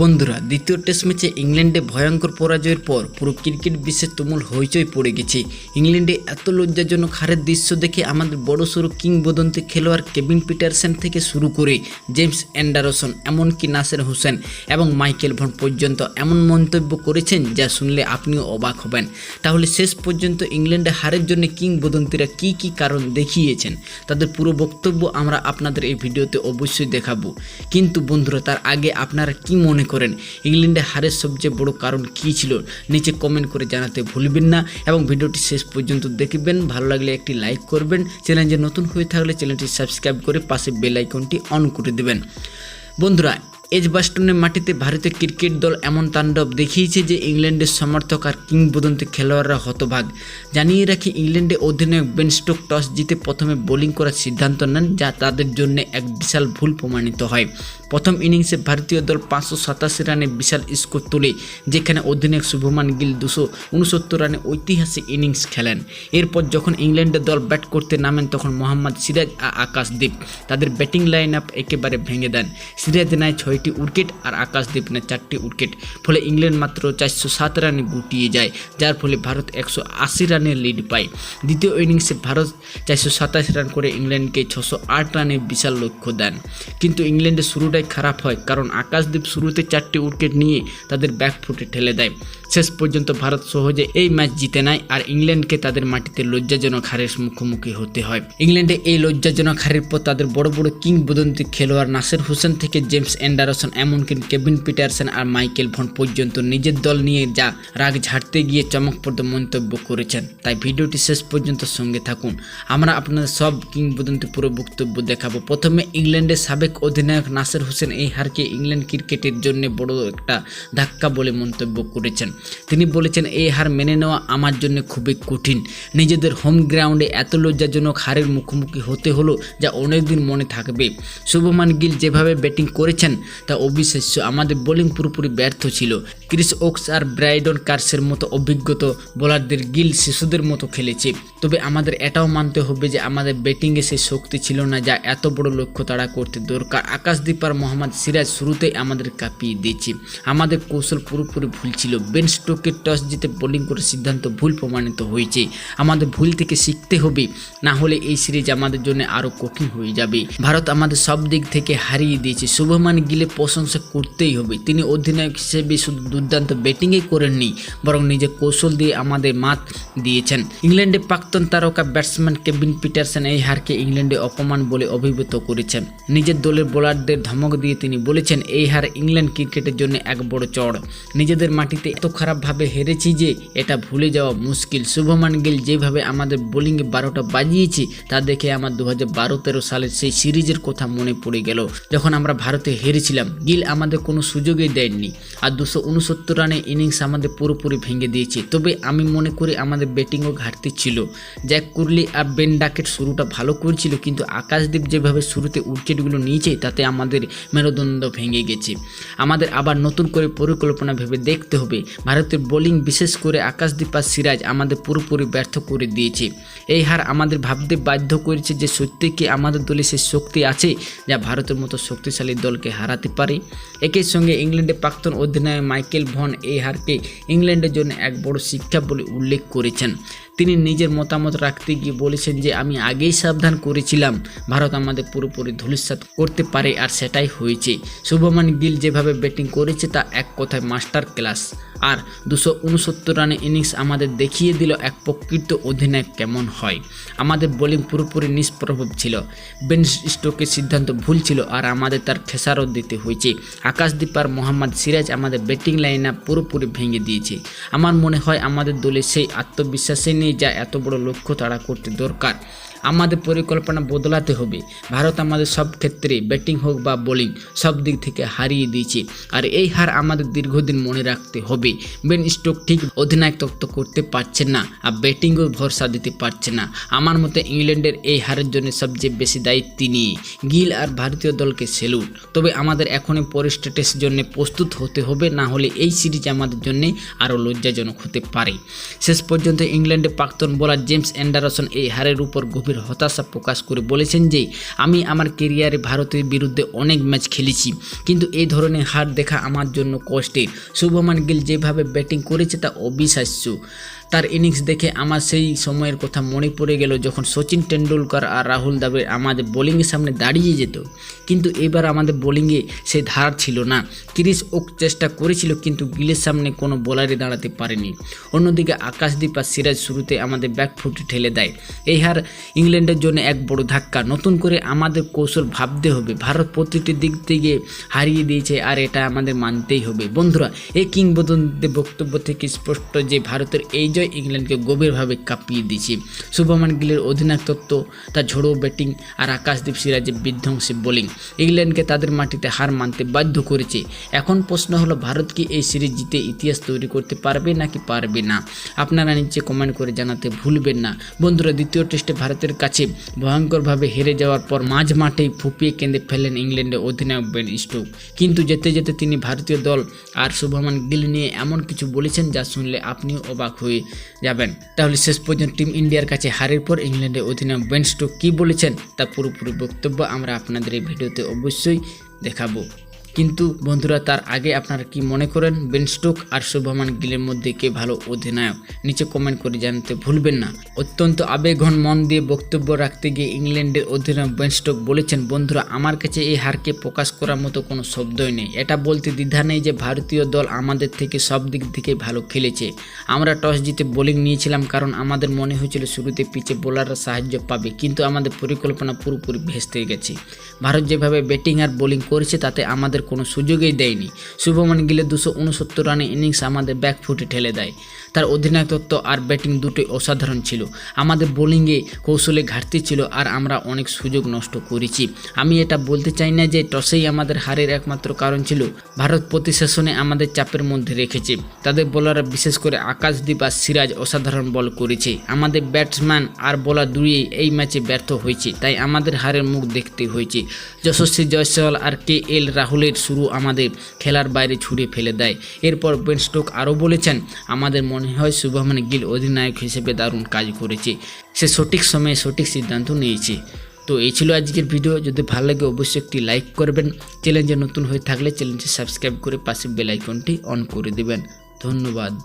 বন্ধুরা, দ্বিতীয় টেস্ট ম্যাচে ইংল্যান্ডে ভয়ঙ্কর পরাজয়ের পর পুরো ক্রিকেট বিশ্বে তুমুল হইচই পড়ে গেছে। ইংল্যান্ডে এত লজ্জাজনক হারের দৃশ্য দেখে আমাদের বড়সড় কিংবদন্তি খেলোয়াড় কেভিন পিটারসেন থেকে শুরু করে জেমস অ্যান্ডারসন, এমনকি নাসের হোসেন এবং মাইকেল ভন পর্যন্ত এমন মন্তব্য করেছেন যা শুনলে আপনিও অবাক হবেন। তাহলে শেষ পর্যন্ত ইংল্যান্ডে হারের জন্য কিংবদন্তিরা কি কি কারণ দেখিয়েছেন? তাদের পুরো বক্তব্য আমরা আপনাদের এই ভিডিওতে অবশ্যই দেখাবো। কিন্তু বন্ধুরা, তার আগে আপনারা কি মনে করেন। ইংল্যান্ডে হারের সবচেয়ে বড় কারণ কি ছিল? নিচে কমেন্ট করে জানাতে ভুলবেন না। এবং ভিডিওটি শেষ পর্যন্ত দেখবেন। ভালো লাগলে একটি লাইক করবেন। চ্যানেলে নতুন হয়ে থাকলে চ্যানেলটি সাবস্ক্রাইব করে পাশে বেল আইকনটি অন করে দেবেন। বন্ধুরা এজবাস্টনের মাটিতে ভারতীয় ক্রিকেট দল এমন তাণ্ডব দেখিয়েছে যে ইংল্যান্ডের সমর্থক আর কিংবদন্তি খেলোয়াড়রা হতভাগ। জানিয়ে রাখি, ইংল্যান্ডে অধিনায়ক বেন স্টোক টস জিতে প্রথমে বোলিং করার সিদ্ধান্ত নেন, যা তাদের জন্য এক বিশাল ভুল প্রমাণিত হয়। প্রথম ইনিংসে ভারতীয় দল পাঁচশো সাতাশি রানে বিশাল স্কোর তোলে, যেখানে অধিনায়ক শুভমান গিল দুশো উনসত্তর রানে ঐতিহাসিক ইনিংস খেলেন। এরপর যখন ইংল্যান্ডের দল ব্যাট করতে নামেন, তখন মোহাম্মদ সিরাজ আর আকাশদীপ তাদের ব্যাটিং লাইন আপ একেবারে ভেঙে দেন। সিরাজ নেয় ছয়টি উইকেট আর আকাশদীপ নেয় চারটি উইকেট। ফলে ইংল্যান্ড মাত্র চারশো সাত রানে গুটিয়ে যায়, যার ফলে ভারত একশো আশি রানের লিড পায়। দ্বিতীয় ইনিংসে ভারত চারশো সাতাশ রান করে ইংল্যান্ডকে ছশো আট রানে বিশাল লক্ষ্য দেন। কিন্তু ইংল্যান্ডের শুরুটাই খারাপ হয়, কারণ আকাশদ্বীপ শুরুতে চারটি উইকেট নিয়ে তাদের ব্যাকফুটে ঠেলে দেয়। শেষ পর্যন্ত ভারত সহজে এই ম্যাচ জিতে নেয় আর ইংল্যান্ডকে তাদের মাটিতে লজ্জাজনক হারের মুখোমুখি হতে হয়। ইংল্যান্ডে এই লজ্জাজনক হারের পর তাদের বড় বড় কিংবদন্তি খেলোয়াড় নাসের হোসেন থেকে জেমস অ্যান্ডারসন এমনকি কেভিন পিটারসন আর মাইকেল ভন পর্যন্ত নিজের দল নিয়ে যা রাগ ঝাড়তে গিয়ে চমকপ্রদ মন্তব্য করেছেন। তাই ভিডিওটি শেষ পর্যন্ত সঙ্গে থাকুন। আমরা আপনাদের সব কিংবদন্তি পুরো বক্তব্য দেখাবো। প্রথমে ইংল্যান্ডের সাবেক অধিনায়ক নাসের হোসেন এই হারকে ইংল্যান্ড ক্রিকেটের জন্য বড় একটা ধাক্কা বলে মন্তব্য করেছেন। তিনি বলেছেন, এই হার মেনে নেওয়া আমার জন্য খুবই কঠিন। নিজেদের হোম গ্রাউন্ডে এত লজ্জাজনক হারের মুখোমুখি হতে হলো যা অনেকদিন মনে থাকবে। শুভমান গিল যেভাবে ব্যাটিং করেছেন, তা অবিশ্বাস্য। আমাদের বোলিং পুরোপুরি ব্যর্থ ছিল। ক্রিস ওক্স আর ব্রাইডন কার্সের মতো অভিজ্ঞত বোলারদের গিল শিশুদের মতো খেলেছে। তবে আমাদের এটাও মানতে হবে যে আমাদের ব্যাটিংয়ে সেই শক্তি ছিল না যা এত বড় লক্ষ্য তাড়া করতে দরকার। আকাশদীপ আর মোহাম্মদ সিরাজ শুরুতেই আমাদের কাঁপিয়ে দিয়েছে। আমাদের কৌশল পুরোপুরি ভুল ছিল। বেন স্টোকের টস জিতে বোলিং করার সিদ্ধান্ত ভুল প্রমাণিত হয়েছে। আমাদের ভুল থেকে শিখতে হবে, না হলে এই সিরিজ আমাদের জন্য আরও কঠিন হয়ে যাবে। ভারত আমাদের সব দিক থেকে হারিয়ে দিয়েছে। শুভমান গিলে প্রশংসা করতেই হবে। তিনি অধিনায়ক হিসেবে শুধু দুর্দান্ত ব্যাটিংই করেননি, বরং নিজের কৌশল দিয়ে আমাদের মাত দিয়েছেন। ইংল্যান্ডে প্রাক্তন তারকা ব্যাটসম্যান কেভিন পিটারসন এই হারকে ইংল্যান্ডে অপমান বলে অভিভূত করেছেন। নিজের দলের বোলারদের ধমক দিয়ে তিনি বলেছেন, এই হার ইংল্যান্ড ক্রিকেটের জন্য এক বড় চড়। নিজেদের মাটিতে এত খারাপভাবে হেরেছি যে এটা ভুলে যাওয়া মুশকিল। শুভমান গিল যেভাবে আমাদের বোলিংয়ে বারোটা বাজিয়েছে, তা দেখে আমার দু হাজার সালের সেই সিরিজের কথা মনে পড়ে গেল। যখন আমরা ভারতে হেরেছিলাম, গিল আমাদের কোনো সুযোগই দেয়নি আর দুশো উনসত্তর রানে ইনিংস আমাদের পুরোপুরি ভেঙে দিয়েছে। তবে আমি মনে করি আমাদের ব্যাটিংও ঘাটতি ছিল। জ্যাক কুরলি আর বেন ডাকেট শুরুটা ভালো করেছিল, কিন্তু আকাশদীপ যেভাবে শুরুতে উইকেটগুলো নিয়েছে, তাতে আমাদের মেরুদণ্ড ভেঙে গেছে। আমাদের আবার নতুন করে পরিকল্পনা ভেবে দেখতে হবে। ভারতের বোলিং বিশেষ করে আকাশদীপ আর সিরাজ আমাদের পুরোপুরি ব্যর্থ করে দিয়েছে। এই হার আমাদের ভাবতে বাধ্য করেছে যে সত্যি কি আমাদের দলে সে শক্তি আছে যা ভারতের মতো শক্তিশালী দলকে হারাতে পারে। একই সঙ্গে ইংল্যান্ডের প্রাক্তন অধিনায়ক মাইকেল ভন এই হারকে ইংল্যান্ডের জন্য এক বড় শিক্ষা বলে উল্লেখ করেছেন। তিনি নিজের মতামত রাখতে গিয়ে বলেছেন যে, আমি আগেই সাবধান করেছিলাম। ভারত আমাদের পুরোপুরি ধূলিসাত করতে পারে আর সেটাই হয়েছে। শুভমান গিল যেভাবে ব্যাটিং করেছে, তা এক কথায় মাস্টার ক্লাস আর দুশো উনসত্তর রানে ইনিংস আমাদের দেখিয়ে দিল এক প্রকৃত অধিনায়ক কেমন হয়। আমাদের বোলিং পুরোপুরি নিষ্প্রভাব ছিল। বেন স্টোকের সিদ্ধান্ত ভুল ছিল আর আমাদের তার খেসারত দিতে হয়েছে। আকাশদীপ আর মোহাম্মদ সিরাজ আমাদের ব্যাটিং লাইন পুরোপুরি ভেঙে দিয়েছে। আমার মনে হয় আমাদের দলে সেই আত্মবিশ্বাসে নেই যা এত বড় লক্ষ্য তাড়া করতে দরকার। আমাদের পরিকল্পনা বদলাতে হবে। ভারত আমাদের সব ক্ষেত্রে ব্যাটিং হোক বা বোলিং, সব দিক থেকে হারিয়ে দিয়েছে। আর এই হার আমাদের দীর্ঘদিন মনে রাখতে হবে। বেন স্টোক ঠিক অধিনায়কত্ব করতে পারছে না আর ব্যাটিংও ভরসা দিতে পারছে না। আমার মতে ইংল্যান্ডের এই হারের জন্য সবচেয়ে বেশি দায়ী তিনি। গিল আর ভারতীয় দলকে সেলুট। তবে আমাদের এখনই পরের স্ট্যাটাসের জন্য প্রস্তুত হতে হবে, না হলে এই সিরিজ আমাদের জন্য আরও লজ্জাজনক হতে পারে। শেষ পর্যন্ত ইংল্যান্ডের প্রাক্তন বোলার জেমস অ্যান্ডারসন এই হারের উপর গভীর হতাশা প্রকাশ করে বলেছেন যে, আমি আমার কেরিয়ারে ভারতের বিরুদ্ধে অনেক ম্যাচ খেলেছি, কিন্তু এই ধরনের হার দেখা আমার জন্য কষ্টের। শুভমান গিল যেভাবে ব্যাটিং করেছে তা অবিশ্বাস্য। তার ইনিংস দেখে আমার সেই সময়ের কথা মনে পড়ে গেল যখন সচিন টেন্ডুলকার আর রাহুল দ্রাবিড় আমাদের বোলিংয়ের সামনে দাঁড়িয়ে যেত। কিন্তু এবার আমাদের বোলিংয়ে সেই ধার ছিল না। ক্রিস ওক চেষ্টা করেছিল কিন্তু গিলের সামনে কোনো বোলারে দাঁড়াতে পারেনি। অন্যদিকে আকাশদীপ আর সিরাজ শুরুতে আমাদের ব্যাকফুটে ঠেলে দেয়। এই হার ইংল্যান্ডের জন্য এক বড় ধাক্কা। নতুন করে আমাদের কৌশল ভাবতে হবে। ভারত প্রতিটি দিক থেকে হারিয়ে দিয়েছে আর এটা আমাদের মানতেই হবে। বন্ধুরা, এই কিংবদন্তিদের বক্তব্য থেকে স্পষ্ট যে ভারতের এই জয় ইংল্যান্ডকে গভীরভাবে কাঁপিয়ে দিয়েছে। শুভমান গিলের অধিনায়কত্ব তার ঝোড়ো ব্যাটিং আর আকাশদীপ সিরাজের বিধ্বংসী বোলিং। ইংল্যান্ডকে তাদের মাটিতে হার মানতে বাধ্য করেছে। এখন প্রশ্ন হলো, ভারত কি এই সিরিজ জিতে ইতিহাস তৈরি করতে পারবে নাকি পারবে না? আপনারা নিচে কমেন্ট করে জানাতে ভুলবেন না। বন্ধুরা, দ্বিতীয় টেস্টে ভারতের কাছে ভয়ঙ্করভাবে হেরে যাওয়ার পর মাঝ মাঠেই ফুপিয়ে কেঁদে ফেলেন ইংল্যান্ডের অধিনায়ক বেন স্টোক। কিন্তু যেতে যেতে তিনি ভারতীয় দল আর শুভমান গিল নিয়ে এমন কিছু বলেছেন যা শুনলে আপনিও অবাক হয়ে যাবেন। তাহলে শেষ পর্যন্ত টিম ইন্ডিয়ার কাছে হারের পর ইংল্যান্ডের অধিনায়ক বেন স্টোক কী বলেছেন তা পুরোপুরি বক্তব্য আমরা আপনাদের এই ভিডিওতে অবশ্যই দেখাবো। কিন্তু বন্ধুরা, তার আগে আপনারা কি মনে করেন, বেন স্টোক আর শুভমান গিলের মধ্যে কে ভালো অধিনায়ক? নিচে কমেন্ট করে জানতে ভুলবেন না। অত্যন্ত আবেগঘন মন দিয়ে বক্তব্য রাখতে গিয়ে ইংল্যান্ডের অধিনায়ক বেন স্টোক বলেছেন, বন্ধুরা, আমার কাছে এই হারকে প্রকাশ করার মতো কোনো শব্দই নেই। এটা বলতে দ্বিধা নেই যে ভারতীয় দল আমাদের থেকে সব দিক থেকে ভালো খেলেছে। আমরা টস জিতে বোলিং নিয়েছিলাম কারণ আমাদের মনে হয়েছিল শুরুতে পিচে বোলাররা সাহায্য পাবে, কিন্তু আমাদের পরিকল্পনা পুরোপুরি ভেস্তে গেছে। ভারত যেভাবে ব্যাটিং আর বোলিং করেছে, তাতে আমাদের কোনো সুযোগই দেয়নি। শুভমান গিলে দুশো উনসত্তর রানে ইনিংস আমাদের ব্যাকফুটে ঠেলে দেয়। তার অধিনায়কত্ব আর ব্যাটিং দুটোই অসাধারণ ছিল। আমাদের বোলিংয়ে কৌশলে ঘাটতি ছিল আর আমরা অনেক সুযোগ নষ্ট করেছি। আমি এটা বলতে চাই না যে টসেই আমাদের হারের একমাত্র কারণ ছিল। ভারত প্রতি সেশনে আমাদের চাপের মধ্যে রেখেছে। তাদের বোলাররা বিশেষ করে আকাশদীপ আর সিরাজ অসাধারণ বল করেছে। আমাদের ব্যাটসম্যান আর বোলার দুইই এই ম্যাচে ব্যর্থ হয়েছে। তাই আমাদের হারের মুখ দেখতে হয়েছে। যশস্বী জয়সওয়াল আর কে এল রাহুলের শুরু আমাদের খেলার বাইরে ছুড়ে ফেলে দেয়। এরপর বেন স্টোক আরও বলেছেন, আমাদের মনে হয় শুভমান গিল অধিনায়ক হিসেবে দারুণ কাজ করেছে। সে সঠিক সময়ে সঠিক সিদ্ধান্ত নিয়েছে। তো এই ছিল আজকের ভিডিও। যদি ভালো লাগে অবশ্যই একটি লাইক করবেন। চ্যালেঞ্জে নতুন হয়ে থাকলে চ্যালেঞ্জে সাবস্ক্রাইব করে পাশে বেল আইকনটি অন করে দেবেন। ধন্যবাদ।